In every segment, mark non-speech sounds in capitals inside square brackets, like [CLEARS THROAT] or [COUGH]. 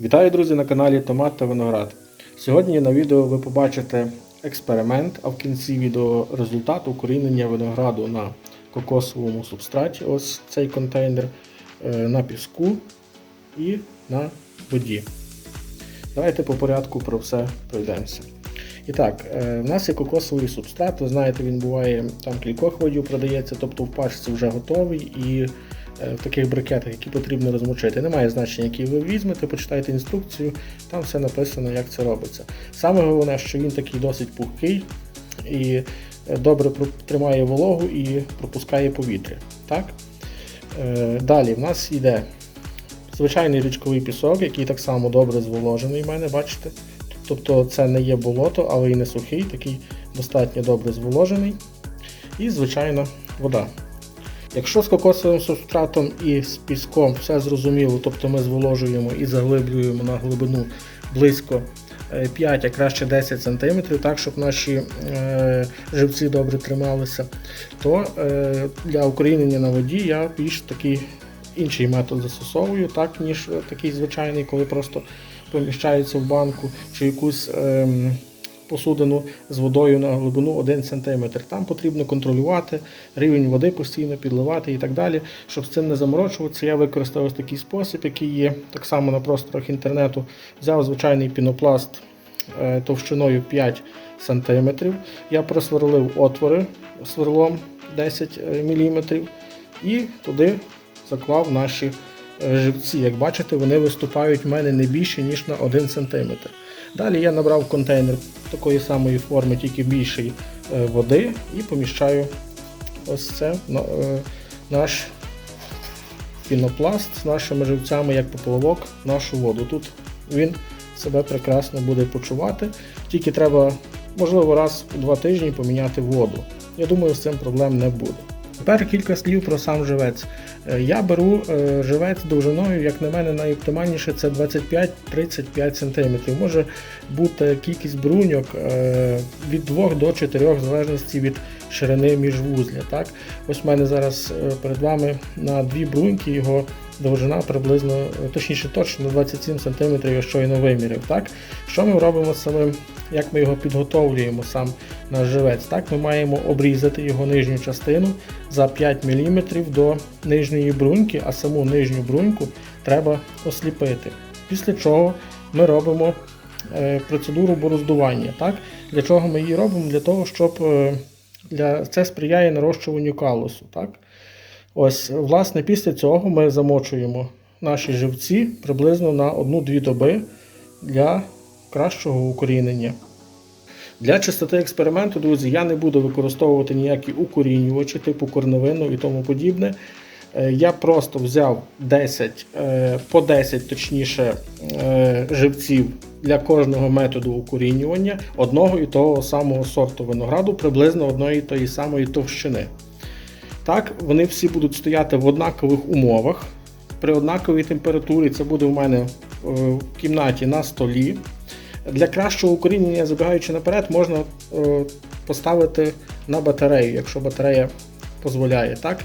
Вітаю, друзі, на каналі Томат та Виноград. Сьогодні на відео ви побачите експеримент, а в кінці відео результат укорінення винограду на кокосовому субстраті. Ось цей контейнер е, на піску і на воді. Давайте по порядку про все пройдемося. І так, е, в нас є кокосовий субстрат. Ви знаєте, він буває там кількох видів продається, тобто в пачці вже готовий і в таких брикетах, які потрібно розмочити. Немає значення, який ви візьмете, почитайте інструкцію, там все написано, як це робиться. Саме головне, що він такий досить пухкий і е, добре тримає вологу і пропускає повітря. Так? Е, Далі в нас йде звичайний річковий пісок, який так само добре зволожений в мене, бачите. Тобто це не є болото, але і не сухий, такий достатньо добре зволожений. І звичайна вода. Якщо з кокосовим субстратом і з піском все зрозуміло, тобто ми зволожуємо і заглиблюємо на глибину близько е, 5, а краще 10 см, так, щоб наші е, живці добре трималися, то е, для укорінення на воді я більш такий інший метод застосовую, так, ніж е, такий звичайний, коли просто поміщається в банку чи якусь ем, посудину з водою на глибину 1 см. Там потрібно контролювати рівень води, постійно підливати і так далі. Щоб з цим не заморочуватися, я використав ось такий спосіб, який є так само на просторах інтернету. Взяв звичайний пінопласт е, товщиною 5 см. Я просверлив отвори сверлом 10 мм і туди заклав наші е, живці. Як бачите, вони виступають в мене не більше, ніж на 1 см. Далі я набрав контейнер такої самої форми, тільки більшої е, води, і поміщаю ось це е, наш пінопласт з нашими живцями, як поплавок, нашу воду. Тут він себе прекрасно буде почувати. Тільки треба, можливо, раз у два тижні поміняти воду. Я думаю, з цим проблем не буде. Тепер кілька слів про сам живець. Е, Я беру е, живець довжиною, як на мене, найоптимальніше це 25-35 см. Може бути кількість бруньок е, від 2 до 4 в залежності від ширини міжвузля. Так? Ось в мене зараз перед вами на дві бруньки його довжина приблизно, е, точніше точно 27 см я щойно виміряв. Так? Що ми робимо з самим, як ми його підготовлюємо, сам наш живець? Так? Ми маємо обрізати його нижню частину за 5 мм до нижньої бруньки, а саму нижню бруньку треба осліпити. Після чого ми робимо е, процедуру бороздування. Так? Для чого ми її робимо? Для того, щоб е, для... це сприяє нарощуванню калусу. Так? Ось, власне, після цього ми замочуємо наші живці приблизно на 1-2 доби для кращого укорінення. Для чистоти експерименту, друзі, я не буду використовувати ніякі укорінювачі, типу корневину і тому подібне. Е, Я просто взяв 10, е, по 10 точніше, е, живців для кожного методу укорінювання одного і того самого сорту винограду, приблизно одної і тої самої товщини. Так, вони всі будуть стояти в однакових умовах. При однаковій температурі це буде у мене е, в кімнаті на столі. Для кращого укорінення, забігаючи наперед, можна е, поставити на батарею, якщо батарея дозволяє. Так?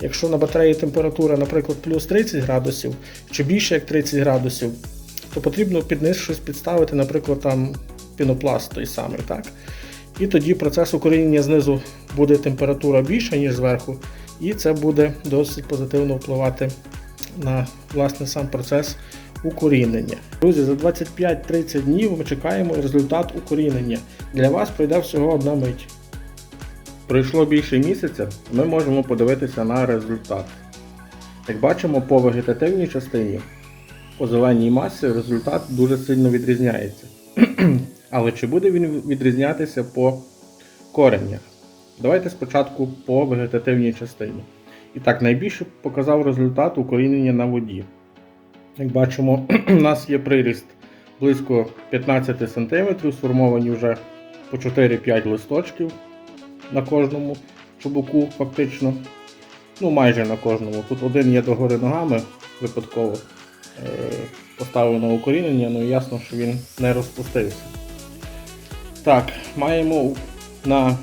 Якщо на батареї температура, наприклад, плюс 30 градусів чи більше як 30 градусів, то потрібно під низ щось підставити, наприклад, там пінопласт той самий. Так? І тоді процес укорінення знизу буде температура більша, ніж зверху, і це буде досить позитивно впливати на власне сам процес укорінення. Друзі, за 25-30 днів ми чекаємо результат укорінення. Для вас пройде всього одна мить. Пройшло більше місяця, ми можемо подивитися на результат. Як бачимо, по вегетативній частині, по зеленій масі результат дуже сильно відрізняється. Але чи буде він відрізнятися по кореннях? Давайте спочатку по вегетативній частині. І так, найбільше показав результат укорінення на воді. Як бачимо, [CLEARS THROAT] у нас є приріст близько 15 см, сформовані вже по 4-5 листочків на кожному чубуку, фактично. Ну, майже на кожному. Тут один є догори ногами випадково е, поставив на укорінення, ну ясно, що він не розпустився. Так, маємо на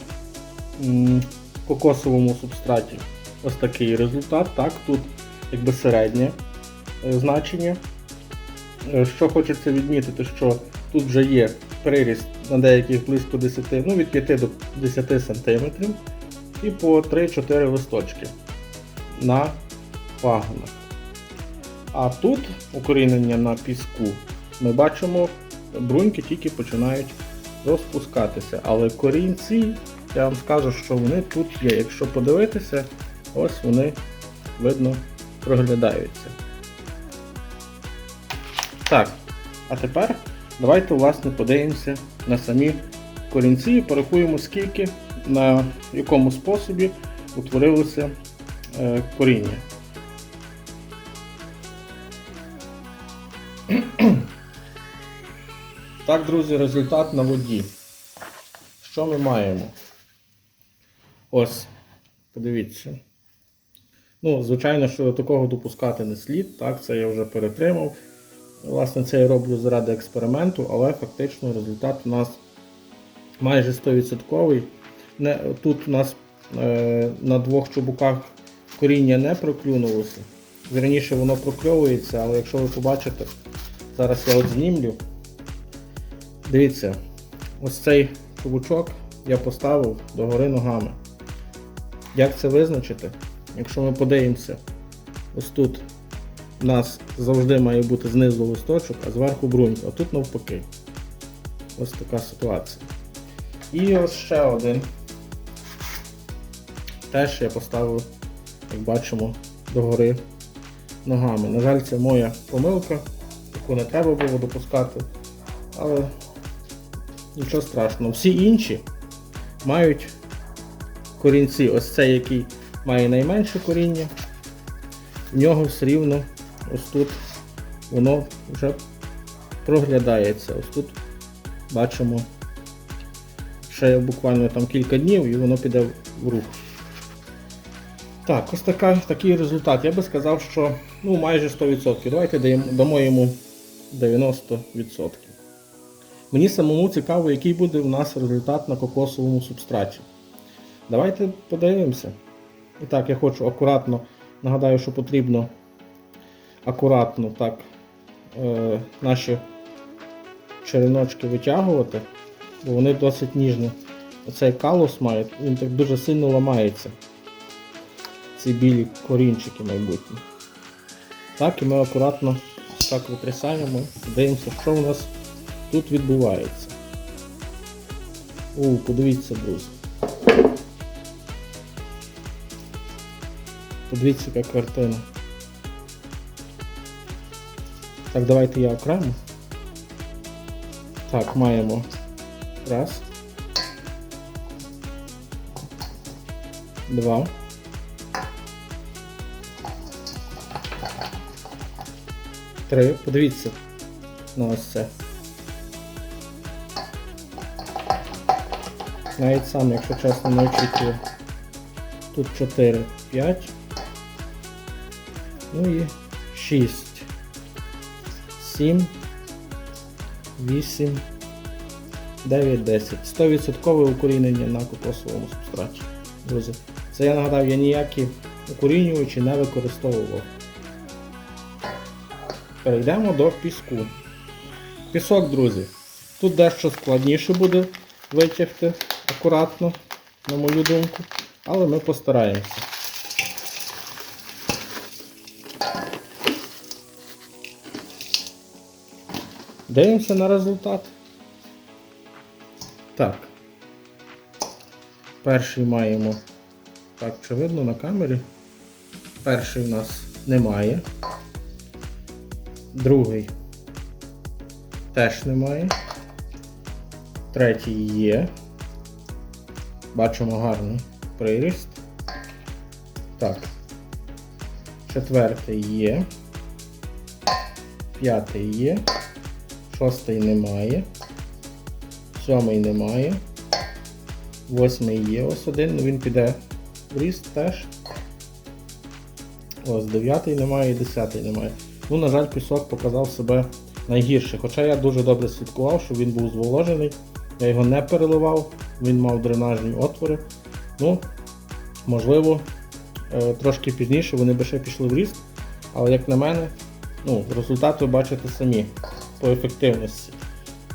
кокосовому субстраті ось такий результат. Так, тут якби середнє е, значення. Е, Що хочеться відмітити, що тут вже є приріст на деяких близько 10, ну від 5 до 10 см і по 3-4 листочки на пагонах. А тут укорінення на піску ми бачимо, бруньки тільки починають розпускатися. Але корінці, я вам скажу, що вони тут є. Якщо подивитися, ось вони видно проглядаються. Так, а тепер давайте власне подивимося на самі корінці і порахуємо, скільки на якому способі утворилося е, коріння. Так, друзі, результат на воді. Що ми маємо? Ось, подивіться. Ну, звичайно, що такого допускати не слід, так, це я вже перетримав. Власне, це я роблю заради експерименту, але фактично результат у нас майже 100%. Не, тут у нас е, на двох чубуках коріння не проклюнулося. Вірніше воно прокльовується, але якщо ви побачите, зараз я от знімлю. Дивіться, ось цей чубучок я поставив догори ногами. Як це визначити? Якщо ми подивимося, ось тут у нас завжди має бути знизу листочок, а зверху брунька, а тут навпаки. Ось така ситуація. І ось ще один. Теж я поставив, як бачимо, догори ногами. На жаль, це моя помилка, яку не треба було допускати. Але нічого страшного. Всі інші мають корінці. Ось цей, який має найменше коріння, в нього все рівно ось тут воно вже проглядається. Ось тут бачимо ще буквально там кілька днів і воно піде в рух. Так, ось така, такий результат. Я би сказав, що ну, майже 100%. Давайте дамо йому 90%. Мені самому цікаво, який буде у нас результат на кокосовому субстраті. Давайте подивимося. І так, я хочу акуратно, нагадаю, що потрібно акуратно так е, наші череночки витягувати, бо вони досить ніжні. Оцей калус має, він так дуже сильно ламається. Ці білі корінчики майбутні. Так, і ми акуратно так витрясаємо, дивимося, що у нас тут відбувається. У, подивіться, друзі. Подивіться, яка картина. Так, давайте я окремо. Так, маємо раз. Два. Три. Подивіться на ось це. Навіть сам, якщо чесно, не очікую. Тут 4, 5. Ну і 6. 7, 8, 9, 10. 100% укорінення на кокосовому субстраті. Друзі. Це я нагадав, я ніякі укорінювачі не використовував. Перейдемо до піску. Пісок, друзі. Тут дещо складніше буде витягти акуратно, на мою думку, але ми постараємося. Дивимося на результат. Так. Перший маємо. Так, чи видно на камері? Перший у нас немає. Другий теж немає. Третій є. Бачимо гарний приріст. Так. Четвертий є. П'ятий є. Шостий немає. Сьомий немає. Восьмий є ось один, ну він піде в ріст теж. Ось дев'ятий немає і десятий немає. Ну, на жаль, пісок показав себе найгірше. Хоча я дуже добре слідкував, щоб він був зволожений. Я його не переливав, він мав дренажні отвори. Ну, можливо, е, трошки пізніше вони би ще пішли в ріст. Але як на мене, Ну, результат ви бачите самі по ефективності.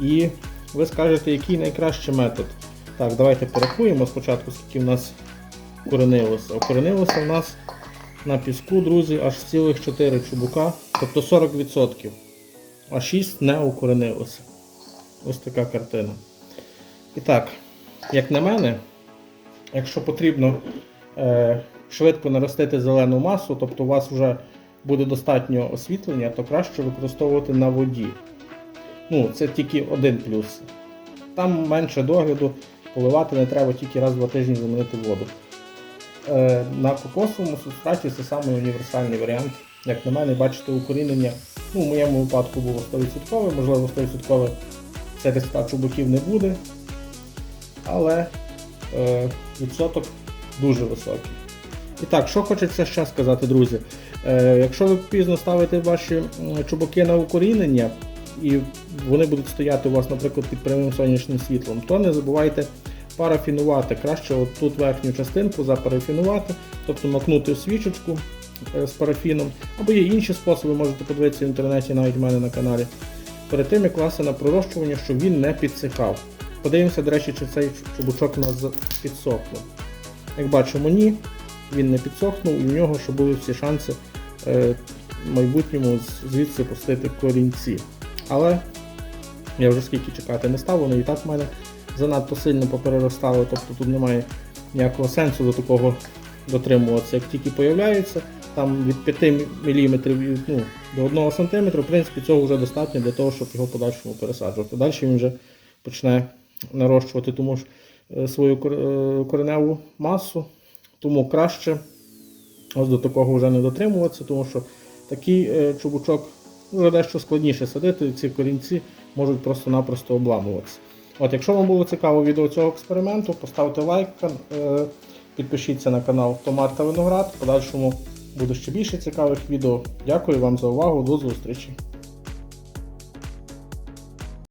І ви скажете, який найкращий метод. Так, давайте порахуємо спочатку, скільки в нас укоренилося. Укоренилося в нас на піску, друзі, аж цілих 4 чубука, тобто 40%. А 6 не укоренилося. Ось така картина. І так, як на мене, якщо потрібно е, швидко наростити зелену масу, тобто у вас вже буде достатньо освітлення, то краще використовувати на воді. Ну, це тільки один плюс. Там менше догляду, поливати не треба тільки раз в два тижні замінити воду. Е, на кокосовому субстраті це самий універсальний варіант. Як на мене, бачите, укорінення ну, в моєму випадку було 100%, можливо 100% серед 100 чубуків не буде, але е, відсоток дуже високий. І так, що хочеться ще сказати, друзі. Е, якщо ви пізно ставите ваші м, чубуки на укорінення, і вони будуть стояти у вас, наприклад, під прямим сонячним світлом, то не забувайте парафінувати. Краще от тут верхню частинку запарафінувати, тобто макнути в свічечку е, з парафіном, або є інші способи, можете подивитися в інтернеті, навіть в мене на каналі. Перед тим як класти на пророщування, щоб він не підсихав. Подивимося, до речі, чи цей чубучок у нас підсохнув. Як бачимо, ні, він не підсохнув, і в нього ще були всі шанси е, в майбутньому звідси пустити корінці. Але я вже скільки чекати не став, вони і так в мене занадто сильно попереростали, тобто тут немає ніякого сенсу до такого дотримуватися. Як тільки появляється, там від 5 мм ну, до 1 см, в принципі, цього вже достатньо для того, щоб його подальшому пересаджувати. Далі він вже почне нарощувати тому ж е, свою е, кореневу масу, тому краще ось до такого вже не дотримуватися, тому що такий е, чубучок вже дещо складніше садити, ці корінці можуть просто-напросто обламуватися. От, якщо вам було цікаво відео цього експерименту, поставте лайк, підпишіться на канал Томат та Виноград. В подальшому буде ще більше цікавих відео. Дякую вам за увагу, до зустрічі!